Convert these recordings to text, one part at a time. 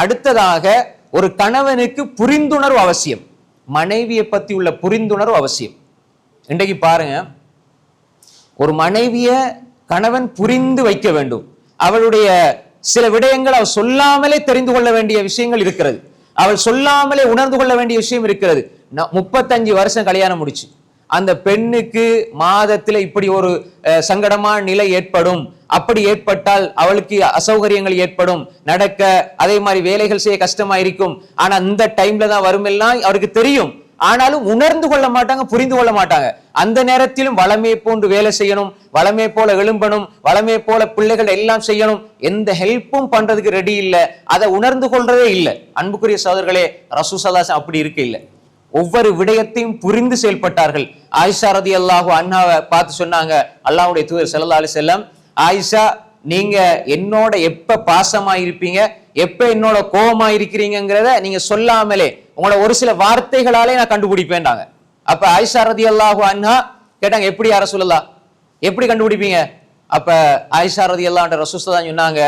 அடுத்ததாக ஒரு கணவனுக்கு புரிந்துணர்வு அவசியம். மனைவியை பத்தி உள்ள புரிந்துணர்வு அவசியம். இன்றைக்கு பாருங்க. ஒரு மனைவிய கணவன் புரிந்து வைக்க வேண்டும். அவளுடைய சில விடயங்கள் அவள் சொல்லாமலே தெரிந்து கொள்ள வேண்டிய விஷயங்கள் இருக்கிறது. அவள் சொல்லாமலே உணர்ந்து கொள்ள வேண்டிய விஷயம் இருக்கிறது. முப்பத்தஞ்சு வருஷம் கல்யாணம் முடிச்சு. அந்த பெண்ணுக்கு மாதத்தில் இப்படி ஒரு சங்கடமான நிலை ஏற்படும். அப்படி ஏற்பட்டால் அவளுக்கு அசௌகரியங்கள் ஏற்படும். நடக்க அதே மாதிரி வேலைகள் செய்ய கஷ்டமா இருக்கும் ஆனா அந்த டைம்ல தான் வருமெல்லாம் அவருக்கு தெரியும். ஆனாலும் உணர்ந்து கொள்ள மாட்டாங்க புரிந்து கொள்ள மாட்டாங்க. அந்த நேரத்திலும் வளமே போன்று வேலை செய்யணும் வளமே போல எழும்பணும் வளமே போல பிள்ளைகள் எல்லாம் செய்யணும். எந்த ஹெல்ப்பும் பண்றதுக்கு ரெடி இல்லை. அதை உணர்ந்து கொள்றதே இல்லை. அன்புக்குரிய சோதர்களே ரசூ சலாசம் அப்படி இருக்க இல்லை. ஒவ்வொரு விடயத்தையும் புரிந்து செயல்பட்டார்கள். ஆயிஷா ரதி அல்லாஹு அண்ணாவை பார்த்து சொன்னாங்க அல்லாஹுடைய தூதர் செல்லா அலி செல்லம் ஆயிஷா நீங்க என்னோட எப்ப பாசமா இருப்பீங்க எப்ப என்னோட கோபமா இருக்கிறீங்கிறத நீங்க சொல்லாமலே உங்களோட ஒரு சில வார்த்தைகளாலே நான் கண்டுபிடிப்பேன்டாங்க. அப்ப ஆயிஷா ரதி அல்லாஹு அண்ணா கேட்டாங்க எப்படி யார சொல்லலாம் எப்படி கண்டுபிடிப்பீங்க? அப்ப ஆயிஷா ரதி அல்லாஹ் ரசூஸ்தா தான் சொன்னாங்க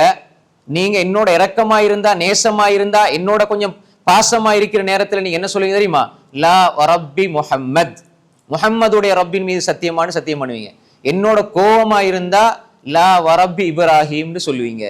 நீங்க என்னோட இரக்கமா இருந்தா நேசமா இருந்தா என்னோட கொஞ்சம் பாசமா இருக்கிற நேரத்தில் நீங்க என்ன சொல்லுவீங்க தெரியுமா? லா ரப்பி முஹம்மத். முஹம்மதுடைய ரப்பின் மீது சத்தியமானு சத்தியம் பண்ணுவீங்க. என்னோட கோபமா இருந்தா லா வரப்பி இப்ராஹிம்னு சொல்லுவீங்க.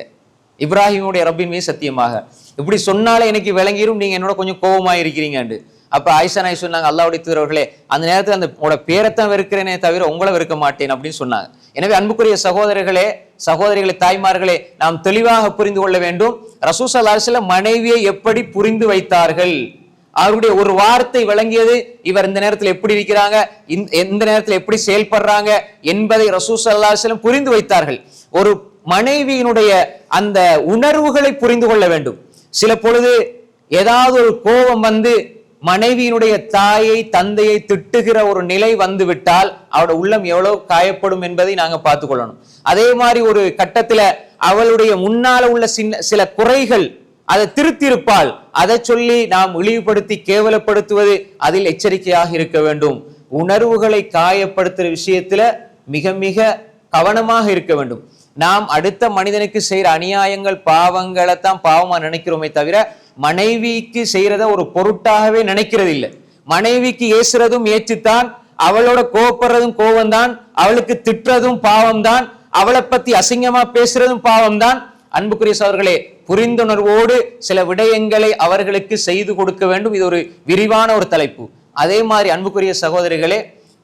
இப்ராஹிமுடைய ரப்பின் மீது சத்தியமாக. இப்படி சொன்னாலே எனக்கு விளங்கிரும் நீங்க என்னோட கொஞ்சம் கோபமா இருக்கிறீங்கண்டு அப்ப ஆயிஷா நாய் சொன்னாங்க அல்லாவுடைய தூதரவர்களே அந்த நேரத்தில் அந்த உங்களோட பேரைத்தான் வெறுக்கிறேனே தவிர உங்களை வெறுக்க மாட்டேன் அப்படின்னு சொன்னாங்க. எனவே அன்புக்குரிய சகோதரர்களே சகோதரிகளை தாய்மார்களே நாம் தெளிவாக புரிந்து கொள்ள வேண்டும். ரசூசல் அரசுல மனைவியை எப்படி புரிந்து வைத்தார்கள்? அவருடைய ஒரு வார்த்தை விளங்கியது இவர் இந்த நேரத்தில் எப்படி இருக்கிறாங்க இந்த- எந்த நேரத்தில் எப்படி செயல்படுறாங்க என்பதை ரசூசல்லாஸ்லம் புரிந்து வைத்தார்கள். ஒரு மனைவியினுடைய அந்த உணர்வுகளை புரிந்து கொள்ள வேண்டும். சில பொழுது ஏதாவது ஒரு கோபம் வந்து மனைவியினுடைய தாயை தந்தையை திட்டுகிற ஒரு நிலை வந்துவிட்டால் அவரோட உள்ளம் எவ்வளவு காயப்படும் என்பதை நாங்க பார்த்து கொள்ளணும் அதே மாதிரி ஒரு கட்டத்துல அவளுடைய முன்னால உள்ள சின்ன சில குறைகள் அதை திருத்திருப்பால் அதை சொல்லி நாம் இழிவுபடுத்தி கேவலப்படுத்துவது அதில் எச்சரிக்கையாக இருக்க வேண்டும். உணர்வுகளை காயப்படுத்துற விஷயத்துல மிக மிக கவனமாக இருக்க வேண்டும். நாம் அடுத்த மனிதனுக்கு செய்யற அநியாயங்கள் பாவங்களை தான் பாவமா நினைக்கிறோமே தவிர மனைவிக்கு செய்யறத ஒரு பொருட்டாகவே நினைக்கிறது இல்லை மனைவிக்கு ஏசுறதும் ஏச்சுத்தான் அவளோட கோபப்படுறதும் கோபம்தான் அவளுக்கு திட்டுறதும் பாவம்தான் அவளை பத்தி அசிங்கமா பேசுறதும் பாவம்தான். அன்புக்குரிய சகோதரர்களே புரிந்துணர்வோடு சில விடயங்களை அவர்களுக்கு செய்து கொடுக்க வேண்டும். இது ஒரு விரிவான ஒரு தலைப்பு. அதே மாதிரி அன்புக்குரிய சகோதரிகளே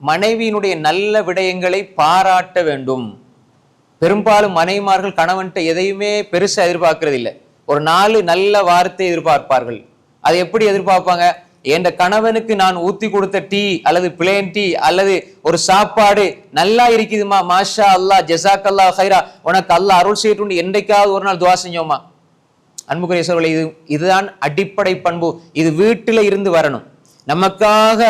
மனைவியினுடைய நல்ல விடயங்களை பாராட்ட வேண்டும். பெரும்பாலும் மனைவிமார்கள் கணவன்கிட்ட எதையுமே பெருசா எதிர்பார்க்கறதில்லை. ஒரு நாலு நல்ல வார்த்தை எதிர்பார்ப்பார்கள். அதை எப்படி எதிர்பார்ப்பாங்க? என் கணவனுக்கு நான் ஊத்தி கொடுத்த டீ அல்லது பிளேன் டீ அல்லது ஒரு சாப்பாடு நல்லா இருக்குதுமா மாஷா அல்லாஹ் ஜசாக் அல்லா ஹைரா உனக்கு அல்லா அருள் செய்யட்டு என்றைக்காவது ஒரு நாள் துவா செஞ்சோமா? அன்புக்குரிய சோழர்களே இது இதுதான் அடிப்படை பண்பு. இது வீட்டில் இருந்து வரணும். நமக்காக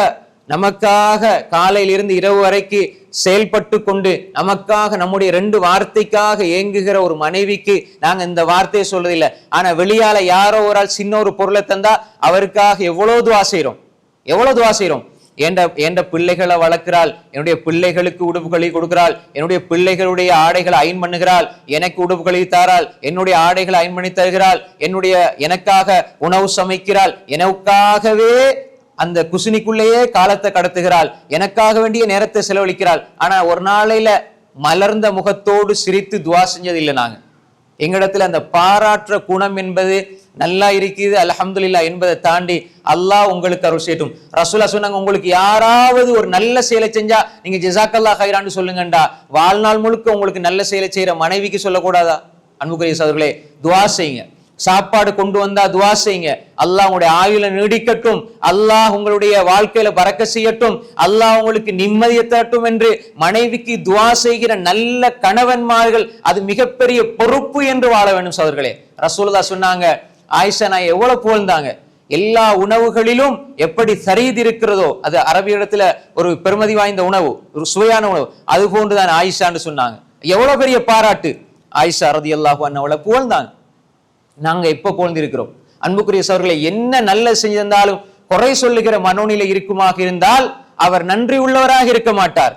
நமக்காக காலையிலிருந்து இரவு வரைக்கு செயல்பட்டு கொண்டு நமக்காக நம்முடைய ரெண்டு வார்த்தைக்காக ஏங்குகிற ஒரு மனைவிக்கு நாங்க இந்த வார்த்தையை சொல்றதில்லை. ஆனா வெளியால யாரோ ஒரு ஆள் சின்ன ஒரு பொருளை தந்தா அவருக்காக எவ்வளவு துவா செய்யறோம் எவ்வளவு துவா செய்யறோம் என்ற என்ற பிள்ளைகளை வளர்க்கிறாள் என்னுடைய பிள்ளைகளுக்கு உடுப்புகளை கொடுக்கிறாள் என்னுடைய பிள்ளைகளுடைய ஆடைகளை அயன் பண்ணுகிறாள் எனக்கு உடுப்புகளை தாராள் என்னுடைய ஆடைகளை அயன் பண்ணி தருகிறாள் என்னுடைய எனக்காக உணவு சமைக்கிறாள் எனக்காகவே அந்த குசினிக்குள்ளேயே காலத்தை கடத்துகிறாள். எனக்காக வேண்டிய நேரத்தை செலவழிக்கிறாள். ஆனா ஒரு நாளையில மலர்ந்த முகத்தோடு சிரித்து துவா செஞ்சது இல்லை நாங்க. எங்களிடத்துல அந்த பாராட்டுற குணம் என்பது நல்லா இருக்குது அல்ஹம்துலில்லாஹ் என்பதை தாண்டி அல்லாஹ் உங்களுக்கு அருள் செய்யட்டும். ரசூலா சொன்னாங்க உங்களுக்கு யாராவது ஒரு நல்ல செயலை செஞ்சா நீங்க ஜிசாக்கல்லா ஹைரான்னு சொல்லுங்கண்டா. வாழ்நாள் முழுக்க உங்களுக்கு நல்ல செயலை செய்யற மனைவிக்கு சொல்லக்கூடாதா? அன்புக்குரிய சோதர்களே துவா செய்யுங்க. சாப்பாடு கொண்டு வந்தா துவா செய்யுங்க. அல்லாஹ் உங்களுடைய ஆயுள நீடிக்கட்டும். அல்லாஹ் உங்களுடைய வாழ்க்கையில பறக்க செய்யட்டும். அல்லாஹ் உங்களுக்கு நிம்மதியை தரட்டும் என்று மனைவிக்கு துவா செய்கிற நல்ல கணவன்மார்கள் அது மிகப்பெரிய பொறுப்பு என்று வாழ வேண்டும் சோதர்களே ரசூலதா சொன்னாங்க ஆயிஷா நான் எவ்வளவு புகழ்ந்தாங்க? எல்லா உணவுகளிலும் எப்படி சரீது இருக்கிறதோ அது அரபியிடத்துல ஒரு பெருமதி வாய்ந்த உணவு ஒரு சுவையான உணவு. அது போன்றுதான் ஆயிஷான்னு சொன்னாங்க. எவ்வளவு பெரிய பாராட்டு. ஆயிஷா ரதி அல்லாஹு அண்ணவளை புகழ்ந்தாங்க. நாங்க இப்போ போழ்ந்திருக்கிறோம் அன்புக்குரிய சவர்களை என்ன நல்லது செஞ்சிருந்தாலும் குறை சொல்லுகிற மனோநிலை இருக்குமாக இருந்தால் அவர் நன்றி உள்ளவராக இருக்க மாட்டார்.